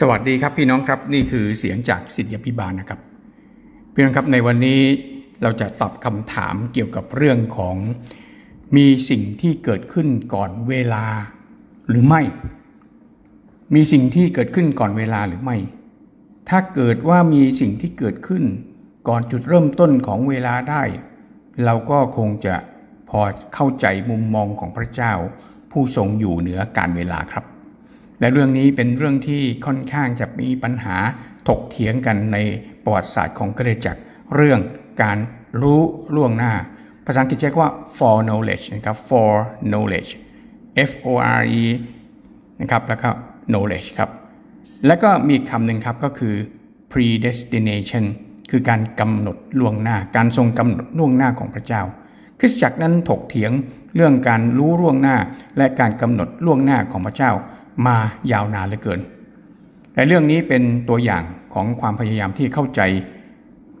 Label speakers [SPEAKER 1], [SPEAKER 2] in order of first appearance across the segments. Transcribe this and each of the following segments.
[SPEAKER 1] สวัสดีครับพี่น้องครับนี่คือเสียงจากสิทธิพิบาลนะครับพี่น้องครับในวันนี้เราจะตอบคำถามเกี่ยวกับเรื่องของมีสิ่งที่เกิดขึ้นก่อนเวลาหรือไม่ มีสิ่งที่เกิดขึ้นก่อนเวลาหรือไม่ ถ้าเกิดว่ามีสิ่งที่เกิดขึ้น ก่อนจุดเริ่มต้นของเวลาได้ เราก็คงจะพอเข้าใจมุมมองของพระเจ้า ผู้ทรงอยู่เหนือการเวลาครับ และเรื่องนี้เป็นเรื่องที่ค่อนข้างจะมีปัญหาถกเถียงกันในประวัติศาสตร์ของกรจักรเรื่องการรู้ล่วงหน้า ภาษาอังกฤษใช้ว่า for knowledge นะครับ for knowledge F O R E นะครับแล้วก็ knowledge ครับแล้วก็มีคำหนึ่งครับก็คือ predestination คือการกำหนดล่วงหน้า การทรงกำหนดล่วงหน้าของพระเจ้า คริสตจักรนั้นถกเถียงเรื่องการรู้ล่วงหน้า และการกำหนดล่วงหน้าของพระเจ้า มายาวนานเหลือเกิน แต่เรื่องนี้เป็นตัวอย่างของความพยายามที่เข้าใจ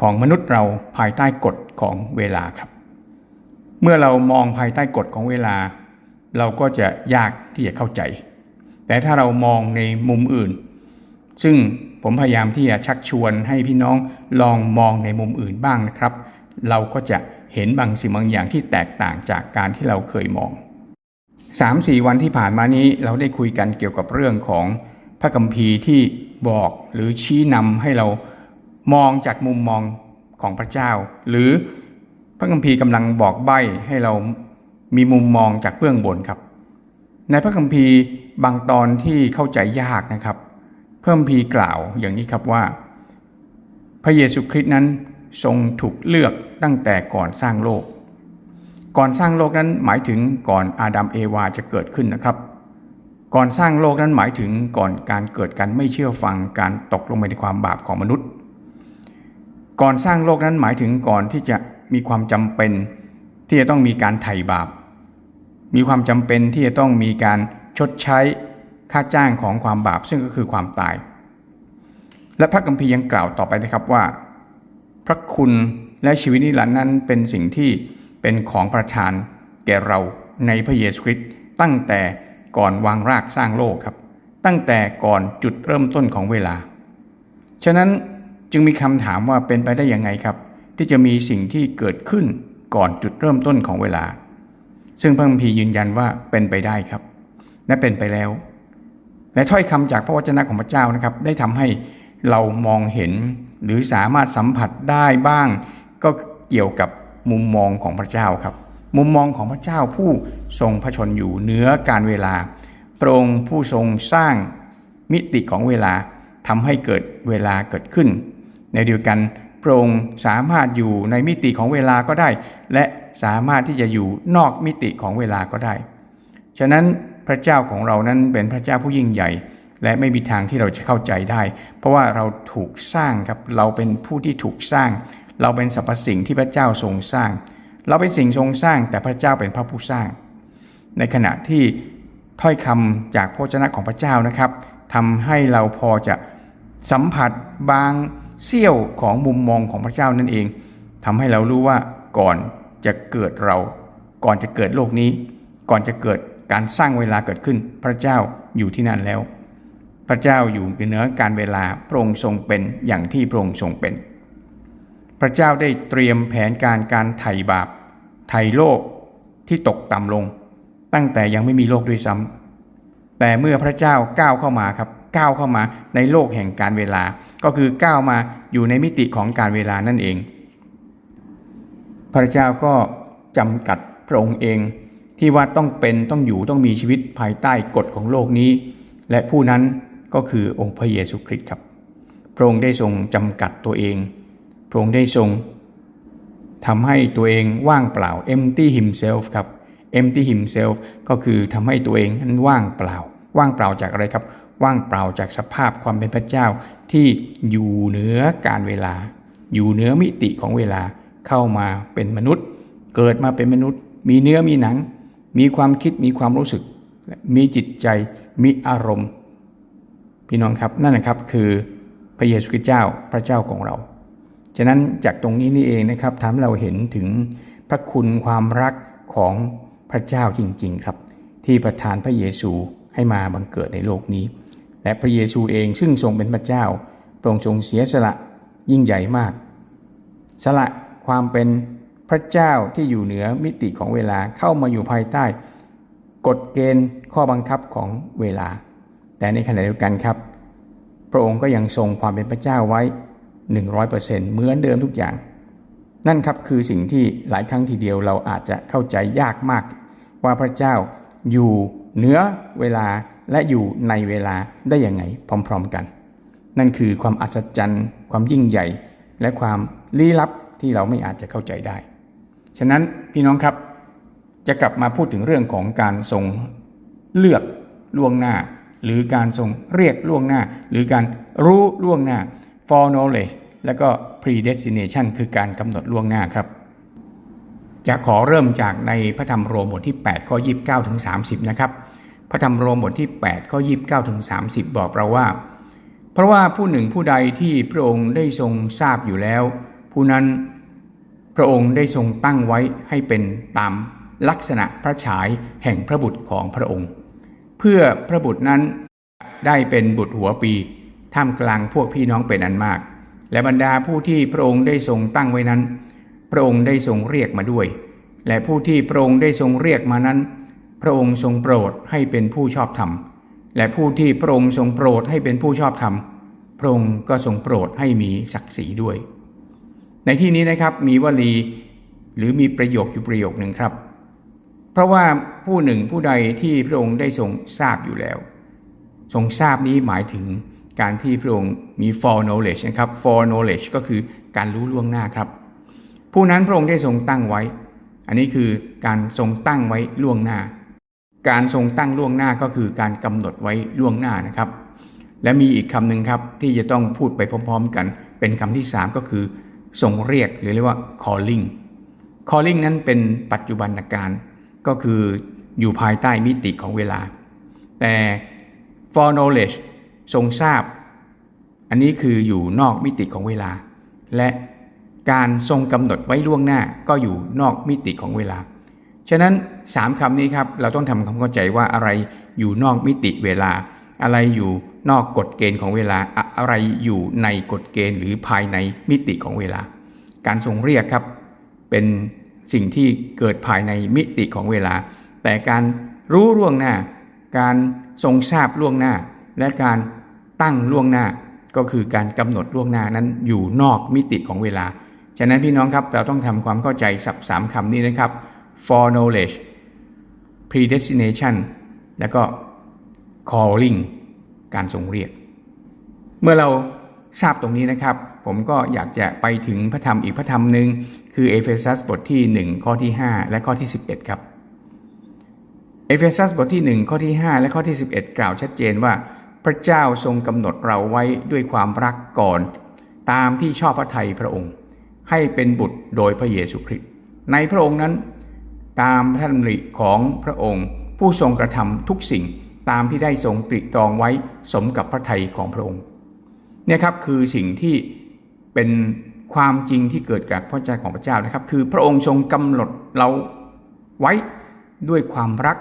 [SPEAKER 1] ของมนุษย์เราภายใต้กฎของเวลาครับ เมื่อเรามองภายใต้กฎของเวลา เราก็จะยากที่จะเข้าใจ แต่ถ้าเรามองในมุมอื่น ซึ่งผมพยายามที่จะชักชวนให้พี่น้องลองมองในมุมอื่นบ้างนะครับ เราก็จะเห็นบางสิ่งบางอย่างที่แตกต่างจากการที่เราเคยมอง 3-4วันที่ผ่านมานี้เราได้คุยกันเกี่ยวกับเรื่องของพระคัมภีร์ที่บอกหรือชี้นำให้เรามองจากมุมมองของพระเจ้า หรือพระคัมภีร์กำลังบอกใบ้ให้เรามีมุมมองจากเบื้องบนครับ ในพระคัมภีร์บางตอนที่เข้าใจยากนะครับ เพิ่มพีกล่าวอย่างนี้ครับว่า พระเยซูคริสต์นั้นทรงถูกเลือกตั้งแต่ก่อนสร้างโลก ก่อนสร้างโลกนั้นหมายถึงก่อนอาดัมเอวาจะเกิดขึ้นนะครับ ก่อนสร้างโลกนั้นหมายถึงก่อนการเกิดการไม่เชื่อฟังการตกลงไปในความบาปของมนุษย์ ก่อนสร้างโลกนั้นหมายถึงก่อนที่จะมีความจำเป็น ที่จะต้องมีการไถ่บาป มีความจำเป็นที่จะต้องมีการชดใช้ค่าจ้างของความบาปซึ่งก็คือความตาย และพระคัมภียังกล่าวต่อไปนะครับว่า พระคุณและชีวิตนิรันดร์นั้นเป็นสิ่งที่ เป็นของประทานแก่เราในพระเยซูคริสต์ตั้งแต่ก่อนวางรากสร้างโลกครับ ตั้งแต่ก่อนจุดเริ่มต้นของเวลา ฉะนั้นจึงมีคำถามว่าเป็นไปได้ยังไงครับ ที่จะมีสิ่งที่เกิดขึ้นก่อนจุดเริ่มต้นของเวลา ซึ่งพระคัมภีร์ยืนยันว่าเป็นไปได้ครับ และเป็นไปแล้ว และถ้อยคำจากพระวจนะของพระเจ้านะครับ ได้ทำให้เรามองเห็นหรือสามารถสัมผัสได้บ้าง ก็เกี่ยวกับ มุมมองของพระเจ้าครับ มุมมองของพระเจ้าผู้ทรงพระชนอยู่เหนือการเวลาพระองค์ผู้ทรงสร้างมิติของเวลาทำให้เกิดเวลาเกิดขึ้น ในเดียวกันพระองค์สามารถอยู่ในมิติของเวลาก็ได้ และสามารถที่จะอยู่นอกมิติของเวลาก็ได้ ฉะนั้นพระเจ้าของเรานั้นเป็นพระเจ้าผู้ยิ่งใหญ่ และไม่มีทางที่เราจะเข้าใจได้ เพราะว่าเราถูกสร้างครับเราเป็นผู้ที่ถูกสร้าง เราเป็นสรรพสิ่งที่พระเจ้าทรงสร้าง เราเป็นสิ่งทรงสร้างแต่พระเจ้าเป็นพระผู้สร้าง ในขณะที่ถ้อยคำจากพระเจ้าของพระเจ้านะครับทำให้เราพอจะสัมผัสบางเสี้ยวของมุมมองของพระเจ้านั่นเองทำให้เรารู้ว่าก่อนจะเกิดเรา ก่อนจะเกิดโลกนี้ ก่อนจะเกิดการสร้างเวลาเกิดขึ้น พระเจ้าอยู่ที่นั่นแล้ว พระเจ้าอยู่เหนือการเวลาพระองค์ทรงเป็นอย่างที่พระองค์ทรงเป็น พระเจ้าได้เตรียมแผนการการไถ่บาป ไถ่โลกที่ตกต่ำลง ตั้งแต่ยังไม่มีโลกด้วยซ้ำแต่เมื่อพระเจ้าก้าวเข้ามาครับก้าวเข้ามาในโลกแห่งการเวลา ก็คือก้าวมาอยู่ในมิติของการเวลานั่นเอง พระเจ้าก็จำกัดพระองค์เองที่ว่าต้องเป็นต้องอยู่ต้องมีชีวิตภายใต้กฎของโลกนี้ และผู้นั้นก็คือองค์พระเยซูคริสต์ครับ พระองค์ได้ทรงจำกัดตัวเอง พระองค์ได้ทรงทำให้ตัวเองว่างเปล่า empty himself ครับ empty himself ก็คือทำให้ตัวเองนั้นว่างเปล่า ว่างเปล่าจากอะไรครับ ว่างเปล่าจากสภาพความเป็นพระเจ้าที่อยู่เหนือการเวลา อยู่เหนือมิติของเวลาเข้ามาเป็นมนุษย์ เกิดมาเป็นมนุษย์ มีเนื้อมีหนัง มีความคิดมีความรู้สึก มีจิตใจมีอารมณ์ พี่น้องครับนั่นนะครับคือพระเยซูคริสต์เจ้าพระเจ้าของเรา ฉะนั้นจากตรงนี้นี่เองนะครับทำให้เราเห็นถึงพระคุณความรักของพระเจ้าจริง ๆ ครับ ที่ประทานพระเยซูให้มาบังเกิดในโลกนี้ และพระเยซูเองซึ่งทรงเป็นพระเจ้าพระองค์ทรงเสียสละยิ่งใหญ่มาก สละความเป็นพระเจ้าที่อยู่เหนือมิติของเวลาเข้ามาอยู่ภายใต้ กฎเกณฑ์ข้อบังคับของเวลา แต่ในขณะเดียวกันครับ พระองค์ก็ยังทรงความเป็นพระเจ้าไว้ 100%เหมือนเดิมทุกอย่าง นั่นครับคือสิ่งที่หลายครั้งทีเดียวเราอาจจะเข้าใจยากมาก ว่าพระเจ้าอยู่เหนือเวลาและอยู่ในเวลาได้ยังไงพร้อมๆกัน นั่นคือความอัศจรรย์ ความยิ่งใหญ่ และความลี้ลับที่เราไม่อาจจะเข้าใจได้ ฉะนั้นพี่น้องครับจะกลับมาพูดถึงเรื่องของการทรงเลือกล่วงหน้า หรือการทรงเรียกล่วงหน้า หรือการรู้ล่วงหน้า foreknowledge แล้วก็ predestination คือการกำหนดล่วงหน้าครับ จะขอเริ่มจากในพระธรรมโรมบทที่8ข้อ29ถึง30 นะครับ พระธรรมโรมบทที่8ข้อ29ถึง30 บอกเราว่า เพราะว่าผู้หนึ่งผู้ใดที่พระองค์ได้ทรงทราบอยู่แล้ว ผู้นั้นพระองค์ได้ทรงตั้งไว้ให้เป็นตามลักษณะพระฉายแห่งพระบุตรของพระองค์ เพื่อพระบุตรนั้นได้เป็นบุตรหัวปีท่ามกลางพวกพี่น้องเป็นอันมาก และบรรดาผู้ที่พระองค์ได้ทรงตั้งไว้นั้น พระองค์ได้ทรงเรียกมาด้วย และผู้ที่พระองค์ได้ทรงเรียกมานั้น พระองค์ทรงโปรดให้เป็นผู้ชอบธรรม และผู้ที่พระองค์ทรงโปรดให้เป็นผู้ชอบธรรม พระองค์ก็ทรงโปรดให้มีศักดิ์ศรีด้วย ในที่นี้นะครับมีวลีหรือมีประโยคอยู่ประโยคหนึ่งครับ เพราะว่าผู้หนึ่งผู้ใดที่พระองค์ได้ทรงทราบอยู่แล้ว ทรงทราบนี้หมายถึง การที่พระองค์มี foreknowledge นะครับ foreknowledge ก็คือการรู้ล่วงหน้าครับ ผู้นั้นพระองค์ได้ทรงตั้งไว้ อันนี้คือการทรงตั้งไว้ล่วงหน้า การทรงตั้งล่วงหน้าก็คือการกำหนดไว้ล่วงหน้านะครับ และมีอีกคำหนึ่งครับที่จะต้องพูดไปพร้อมๆกัน เป็นคำที่ 3 ก็คือทรงเรียกหรือเรียกว่า calling calling นั้นเป็นปัจจุบันการก็คืออยู่ภายใต้มิติของเวลา แต่ foreknowledge ทรงทราบ อันนี้คืออยู่นอกมิติของเวลา และการทรงกำหนดไว้ล่วงหน้าก็อยู่นอกมิติของเวลา ฉะนั้น 3คำนี้ครับเราต้องทำความเข้าใจว่าอะไรอยู่นอกมิติเวลา อะไรอยู่นอกกฎเกณฑ์ของเวลา อะไรอยู่ในกฎเกณฑ์ หรือภายในมิติของเวลา การทรงเรียกครับเป็นสิ่งที่เกิดภายในมิติของเวลา แต่การรู้ล่วงหน้า การทรงทราบล่วงหน้า และการตั้งล่วงหน้าก็คือการกำหนดล่วงหน้านั้นอยู่นอกมิติของเวลา ฉะนั้นพี่น้องครับเราต้องทำความเข้าใจสับสามคำนี้นะครับ foreknowledge predestination แล้วก็ calling การทรงเรียก เมื่อเราทราบตรงนี้นะครับ ผมก็อยากจะไปถึงพระธรรมอีกพระธรรมหนึ่งคือเอเฟซัสบทที่ 1 ข้อที่ 5 และข้อที่ 11 ครับ เอเฟซัสบทที่ 1 ข้อที่ 5 และข้อที่ 11 กล่าวชัดเจนว่า พระเจ้าทรงกำหนดเราไว้ด้วยความรักก่อน ตามที่ชอบพระทัยพระองค์ ให้เป็นบุตรโดยพระเยซูคริสต์ในพระองค์นั้น ตามพระดำริของพระองค์ ผู้ทรงกระทำทุกสิ่งตามที่ได้ทรงตรีตรองไว้สมกับพระทัยของพระองค์เนี่ยครับคือสิ่งที่เป็นความจริงที่เกิดจากพระเจ้าของพระเจ้านะครับ คือพระองค์ทรงกำหนดเราไว้ด้วยความรัก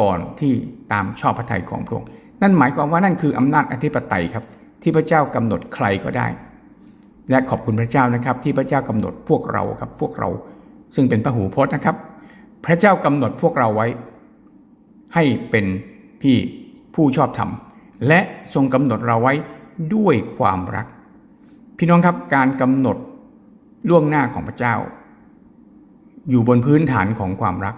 [SPEAKER 1] ก่อนที่ตามชอบพระทัยของพระองค์ นั่นหมายความว่านั่นคืออำนาจอธิปไตยครับ ที่พระเจ้ากำหนดใครก็ได้ และขอบคุณพระเจ้านะครับ ที่พระเจ้ากำหนดพวกเราครับพวกเรา ซึ่งเป็นพระหูพจน์นะครับ พระเจ้ากำหนดพวกเราไว้ ให้เป็นพี่ผู้ชอบธรรมและทรงกำหนดเราไว้ด้วยความรัก พี่น้องครับการกำหนดล่วงหน้าของพระเจ้า อยู่บนพื้นฐานของความรัก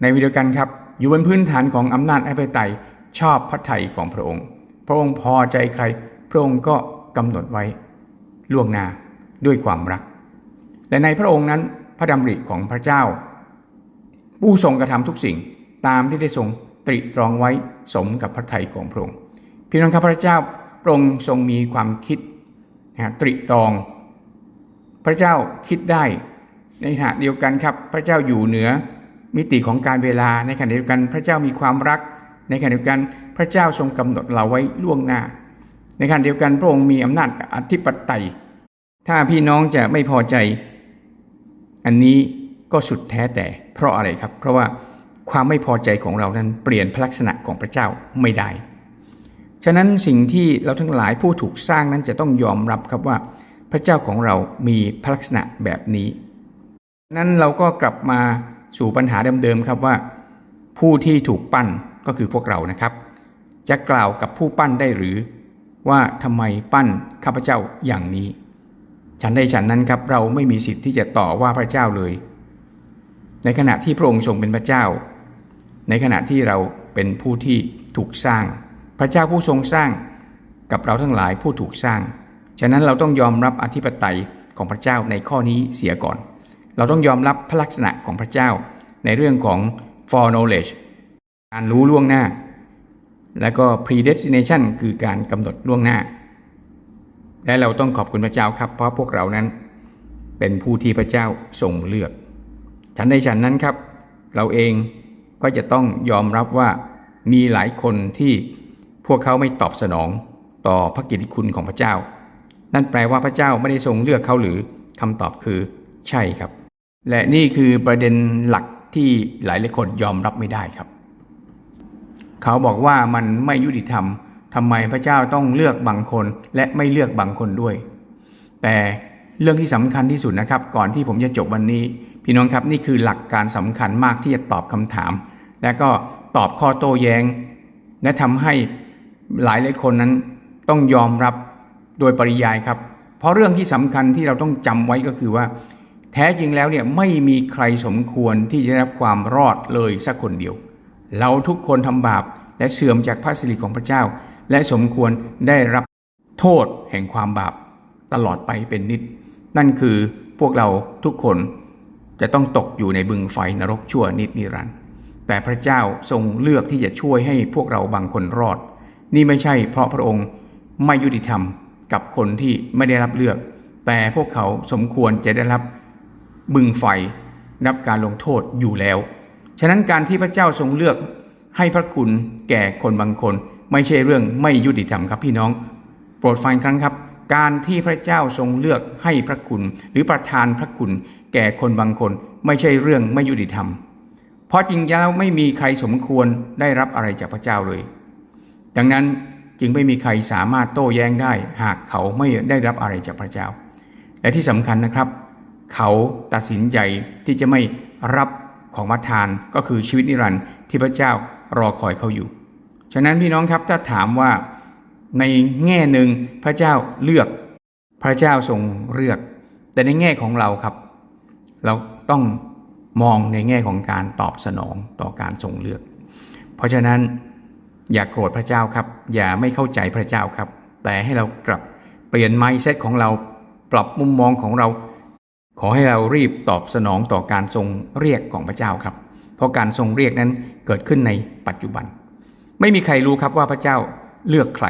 [SPEAKER 1] ในวิดีโอกันครับ อยู่บนพื้นฐานของอำนาจอภิปไตย ชอบพระทัยของพระองค์ พระองค์พอใจใคร พระองค์ก็กำหนดไว้ ล่วงหน้าด้วยความรัก และในพระองค์นั้นพระดำริของพระเจ้า ผู้ทรงกระทำทุกสิ่งตามที่ได้ทรงตรีตรองไว้สมกับพระทัยของพระองค์พี่น้องครับพระเจ้าพระองค์ทรงมีความคิดนะตรีตรอง พระเจ้าคิดได้ในขณะเดียวกันครับ พระเจ้าอยู่เหนือมิติของการเวลาในขณะเดียวกันพระเจ้ามีความรัก ในขณะเดียวกันพระเจ้าทรงกำหนดเราไว้ล่วงหน้า ในขณะเดียวกันพระองค์มีอำนาจอธิปไตย ถ้าพี่น้องจะไม่พอใจ อันนี้ก็สุดแท้แต่ เพราะอะไรครับ เพราะว่าความไม่พอใจของเรานั้นเปลี่ยนพลักษณะของพระเจ้าไม่ได้ ฉะนั้นสิ่งที่เราทั้งหลายผู้ถูกสร้างนั้นจะต้องยอมรับครับว่า พระเจ้าของเรามีพลักษณะแบบนี้ นั้นเราก็กลับมาสู่ปัญหาเดิมๆครับว่า ผู้ที่ถูกปั้น ก็คือพวกเรานะครับ จะกล่าวกับผู้ปั้นได้หรือ ว่าทำไมปั้นข้าพเจ้าอย่างนี้ ฉันได้ฉันนั้นครับเราไม่มีสิทธิ์ที่จะต่อว่าพระเจ้าเลย ในขณะที่พระองค์ทรงเป็นพระเจ้า ในขณะที่เราเป็นผู้ที่ถูกสร้าง พระเจ้าผู้ทรงสร้างกับเราทั้งหลายผู้ถูกสร้าง ฉะนั้นเราต้องยอมรับอธิปไตยของพระเจ้าในข้อนี้เสียก่อน เราต้องยอมรับพระลักษณะของพระเจ้าในเรื่องของ foreknowledge การรู้ล่วงหน้า แล้วก็ predestination คือการกำหนดล่วงหน้า และเราต้องขอบคุณพระเจ้าครับ เพราะพวกเรานั้น เป็นผู้ที่พระเจ้าทรงเลือกฉันในฉันนั้นครับ เราเองก็จะต้องยอมรับว่ามีหลายคนที่พวกเขาไม่ตอบสนองต่อพระกิตติคุณของพระเจ้า นั่นแปลว่าพระเจ้าไม่ได้ทรงเลือกเขาหรือคำตอบคือใช่ครับ และนี่คือประเด็นหลักที่หลายหลายคนยอมรับไม่ได้ครับ เขาบอกว่ามันไม่ยุติธรรมทำไมพระเจ้าต้องเลือกบางคนและไม่เลือกบางคนด้วย แต่เรื่องที่สำคัญที่สุดนะครับ ก่อนที่ผมจะจบวันนี้ พี่น้องครับนี่คือหลักการสำคัญมากที่จะตอบคำถาม และก็ตอบข้อโต้แย้ง และทำให้หลายหลายคนนั้นต้องยอมรับโดยปริยายครับ เพราะเรื่องที่สำคัญที่เราต้องจำไว้ก็คือว่า แท้จริงแล้วเนี่ยไม่มีใครสมควรที่จะได้รับความรอดเลยสักคนเดียว เราทุกคนทำบาปและเสื่อมจากพระสิริของพระเจ้า และสมควรได้รับโทษแห่งความบาปตลอดไปเป็นนิด นั่นคือพวกเราทุกคนจะต้องตกอยู่ในบึงไฟนรกชั่วนิดนิรันดร์แต่พระเจ้าทรงเลือกที่จะช่วยให้พวกเราบางคนรอด นี่ไม่ใช่เพราะพระองค์ไม่ยุติธรรมกับคนที่ไม่ได้รับเลือก แต่พวกเขาสมควรจะได้รับบึงไฟรับการลงโทษอยู่แล้ว ฉะนั้นการที่พระเจ้าทรงเลือกให้พระคุณแก่คนบางคน ไม่ใช่เรื่องไม่ยุติธรรมครับพี่น้อง โปรดฟังครั้งครับ การที่พระเจ้าทรงเลือกให้พระคุณ หรือประทานพระคุณ แก่คนบางคน ไม่ใช่เรื่องไม่ยุติธรรม เพราะจริงแล้วไม่มีใครสมควรได้รับอะไรจากพระเจ้าเลย ดังนั้นจึงไม่มีใครสามารถโต้แย้งได้ หากเขาไม่ได้รับอะไรจากพระเจ้า และที่สำคัญนะครับ เขาตัดสินใจที่จะไม่รับ ของประทานก็คือชีวิตนิรันดร์ที่พระเจ้ารอคอยเขาอยู่ ฉะนั้นพี่น้องครับถ้าถามว่าในแง่หนึ่งพระเจ้าเลือกพระเจ้าทรงเลือก แต่ในแง่ของเราครับ เราต้องมองในแง่ของการตอบสนองต่อการทรงเลือก เพราะฉะนั้นอย่าโกรธพระเจ้าครับ อย่าไม่เข้าใจพระเจ้าครับ แต่ให้เรากลับเปลี่ยนไมซ์เซตของเราปรับมุมมองของเรา ขอให้เรารีบตอบสนองต่อการทรงเรียกของพระเจ้าครับ เพราะการทรงเรียกนั้นเกิดขึ้นในปัจจุบัน ไม่มีใครรู้ครับว่าพระเจ้าเลือกใคร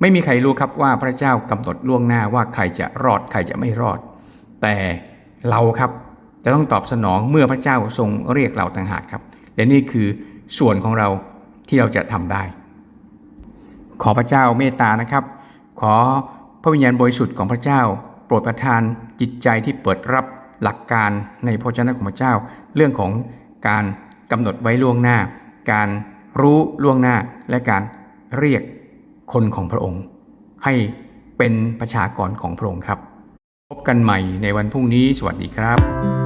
[SPEAKER 1] ไม่มีใครรู้ครับว่าพระเจ้ากำหนดล่วงหน้าว่าใครจะรอดใครจะไม่รอด แต่เราครับจะต้องตอบสนองเมื่อพระเจ้าทรงเรียกเราต่างหากครับ และนี่คือส่วนของเราที่เราจะทำได้ ขอพระเจ้าเมตตานะครับ ขอพระวิญญาณบริสุทธิ์ของพระเจ้า โปรดประทานจิตใจที่เปิดรับหลักการในพระเจ้าของพระเจ้า เรื่องของการกำหนดไว้ล่วงหน้า การรู้ล่วงหน้าและการเรียกคนของพระองค์ ให้เป็นประชากรของพระองค์ครับ พบกันใหม่ในวันพรุ่งนี้สวัสดีครับ